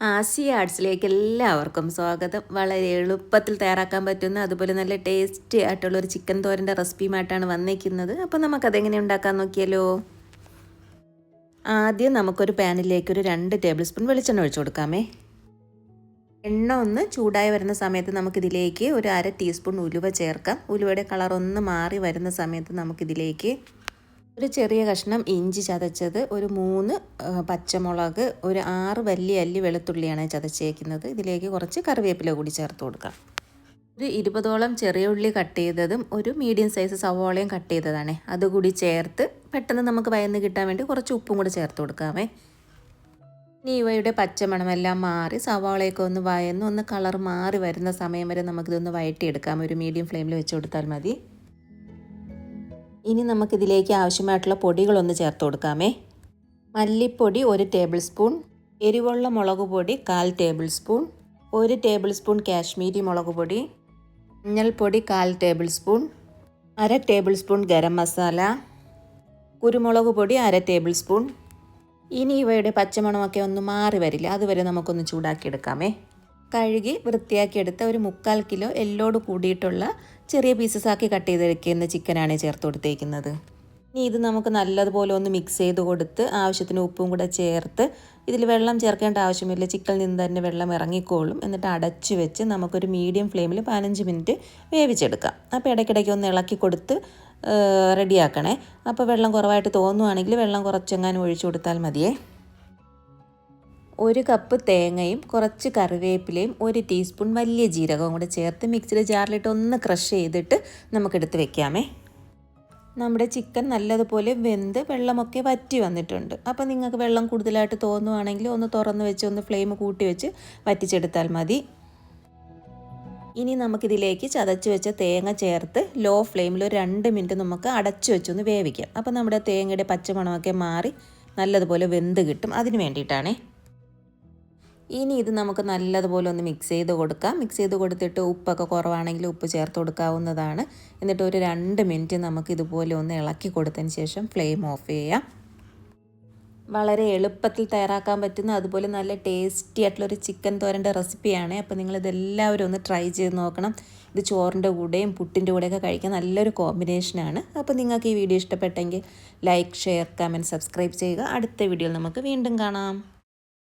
ആസിയ ആർട്സിലേക്ക് എല്ലാവർക്കും സ്വാഗതം. വളരെ എളുപ്പത്തിൽ തയ്യാറാക്കാൻ പറ്റുന്ന അതുപോലെ നല്ല ടേസ്റ്റി ആയിട്ടുള്ള ഒരു ചിക്കൻ തോരന്റെ റെസിപ്പിയുമായിട്ടാണ് വന്നിരിക്കുന്നത്. അപ്പോൾ നമുക്കതെങ്ങനെ ഉണ്ടാക്കാൻ നോക്കിയാലോ? ആദ്യം നമുക്കൊരു പാനിലേക്ക് ഒരു രണ്ട് ടേബിൾ സ്പൂൺ വെളിച്ചെണ്ണ ഒഴിച്ചു കൊടുക്കാമേ. എണ്ണ ഒന്ന് ചൂടായി വരുന്ന സമയത്ത് നമുക്കിതിലേക്ക് ഒരു അര ടീസ്പൂൺ ഉലുവ ചേർക്കാം. ഉലുവയുടെ കളർ ഒന്ന് മാറി വരുന്ന സമയത്ത് നമുക്കിതിലേക്ക് ഒരു ചെറിയ കഷ്ണം ഇഞ്ചി ചതച്ചത് ഒരു മൂന്ന് പച്ചമുളക് ഒരു ആറ് വലിയ അല്ലി വെളുത്തുള്ളിയാണ് ചതച്ചേക്കുന്നത്. ഇതിലേക്ക് കുറച്ച് കറിവേപ്പില കൂടി ചേർത്ത് കൊടുക്കാം. ഒരു ഇരുപതോളം ചെറിയ ഉള്ളി കട്ട് ചെയ്തതും ഒരു മീഡിയം സൈസ് സവോളയും കട്ട് ചെയ്തതാണ്. അതുകൂടി ചേർത്ത് പെട്ടെന്ന് നമുക്ക് വയന്ന് കിട്ടാൻ വേണ്ടി കുറച്ച് ഉപ്പും കൂടി ചേർത്ത് കൊടുക്കാമേ. ഇനി ഇവയുടെ പച്ചമണമെല്ലാം മാറി സവാളയൊക്കെ ഒന്ന് വയന്ന് ഒന്ന് കളർ മാറി വരുന്ന സമയം വരെ നമുക്കിതൊന്ന് വഴറ്റിയെടുക്കാം. ഒരു മീഡിയം ഫ്ലെയിമിൽ വെച്ച് കൊടുത്താൽ മതി. ഇനി നമുക്കിതിലേക്ക് ആവശ്യമായിട്ടുള്ള പൊടികളൊന്ന് ചേർത്ത് കൊടുക്കാമേ. മല്ലിപ്പൊടി ഒരു ടേബിൾ സ്പൂൺ എരിവുള്ള മുളക് പൊടി കാൽ ടേബിൾ സ്പൂൺ ഒരു ടേബിൾ സ്പൂൺ കാശ്മീരി മുളക് പൊടി മഞ്ഞൾപ്പൊടി കാൽ ടേബിൾ സ്പൂൺ അര ടേബിൾ സ്പൂൺ ഗരം മസാല കുരുമുളക് പൊടി അര ടേബിൾ സ്പൂൺ ഇനി ഇവയുടെ പച്ചമണമൊക്കെ ഒന്ന് മാറി വരില്ല അതുവരെ നമുക്കൊന്ന് ചൂടാക്കിയെടുക്കാമേ. കഴുകി വൃത്തിയാക്കിയെടുത്ത ഒരു മുക്കാൽ കിലോ എല്ലോട് കൂടിയിട്ടുള്ള ചെറിയ പീസസ് ആക്കി കട്ട് ചെയ്ത് വെക്കുന്ന ചിക്കനാണ് ചേർത്ത് കൊടുത്തേക്കുന്നത്. ഇനി ഇത് നമുക്ക് നല്ലതുപോലെ ഒന്ന് മിക്സ് ചെയ്ത് കൊടുത്ത് ആവശ്യത്തിന് ഉപ്പും കൂടെ ചേർത്ത് ഇതിൽ വെള്ളം ചേർക്കേണ്ട ആവശ്യമില്ല. ചിക്കനിൽ നിന്ന് തന്നെ വെള്ളം ഇറങ്ങിക്കോളും. എന്നിട്ട് അടച്ചു വെച്ച് നമുക്കൊരു മീഡിയം ഫ്ലെയിമിൽ പതിനഞ്ച് മിനിറ്റ് വേവിച്ചെടുക്കാം. അപ്പോൾ ഇടയ്ക്കിടയ്ക്ക് ഒന്ന് ഇളക്കി കൊടുത്ത് റെഡിയാക്കണേ അപ്പോൾ വെള്ളം കുറവായിട്ട് തോന്നുവാണെങ്കിൽ വെള്ളം കുറച്ചെങ്ങാനും ഒഴിച്ചു കൊടുത്താൽ മതിയേ. ഒരു കപ്പ് തേങ്ങയും കുറച്ച് കറിവേപ്പിലയും ഒരു ടീസ്പൂൺ വലിയ ജീരകവും കൂടെ ചേർത്ത് മിക്സിയിൽ ജാറിലിട്ട് ഒന്ന് ക്രഷ് ചെയ്തിട്ട് നമുക്കെടുത്ത് വെക്കാമേ. നമ്മുടെ ചിക്കൻ നല്ലതുപോലെ വെന്ത് വെള്ളമൊക്കെ വറ്റി വന്നിട്ടുണ്ട്. അപ്പോൾ നിങ്ങൾക്ക് വെള്ളം കൂടുതലായിട്ട് തോന്നുവാണെങ്കിൽ ഒന്ന് തുറന്ന് വെച്ച് ഒന്ന് ഫ്ലെയിം കൂട്ടി വെച്ച് വറ്റിച്ചെടുത്താൽ മതി. ഇനി നമുക്കിതിലേക്ക് ചതച്ച് വെച്ച തേങ്ങ ചേർത്ത് ലോ ഫ്ലെയിമിൽ ഒരു രണ്ട് മിനിറ്റ് നമുക്ക് അടച്ചു വെച്ചൊന്ന് വേവിക്കാം. അപ്പോൾ നമ്മുടെ തേങ്ങയുടെ പച്ചമണമൊക്കെ മാറി നല്ലതുപോലെ വെന്ത് കിട്ടും. അതിന് വേണ്ടിയിട്ടാണേ. ഇനി ഇത് നമുക്ക് നല്ലതുപോലെ ഒന്ന് മിക്സ് ചെയ്ത് കൊടുക്കാം. മിക്സ് ചെയ്ത് കൊടുത്തിട്ട് ഉപ്പൊക്കെ കുറവാണെങ്കിൽ ഉപ്പ് ചേർത്ത് കൊടുക്കാവുന്നതാണ്. എന്നിട്ട് ഒരു രണ്ട് മിനിറ്റ് നമുക്ക് ഇതുപോലെ ഒന്ന് ഇളക്കി കൊടുത്തതിന് ശേഷം ഫ്ലെയിം ഓഫ് ചെയ്യാം. വളരെ എളുപ്പത്തിൽ തയ്യാറാക്കാൻ പറ്റുന്ന അതുപോലെ നല്ല ടേസ്റ്റി ആയിട്ടുള്ളൊരു ചിക്കൻ തോരന്റെ റെസിപ്പിയാണ് അപ്പോൾ നിങ്ങളിതെല്ലാവരും ഒന്ന് ട്രൈ ചെയ്ത് നോക്കണം. ഇത് ചോറിന്റെ കൂടെയും പുട്ടിന്റെ കൂടെയൊക്കെ കഴിക്കാൻ നല്ലൊരു കോമ്പിനേഷനാണ് അപ്പോൾ നിങ്ങൾക്ക് ഈ വീഡിയോ ഇഷ്ടപ്പെട്ടെങ്കിൽ ലൈക്ക് ഷെയർ കമന്റ് സബ്സ്ക്രൈബ് ചെയ്യുക. അടുത്ത വീഡിയോയിൽ നമുക്ക് വീണ്ടും കാണാം.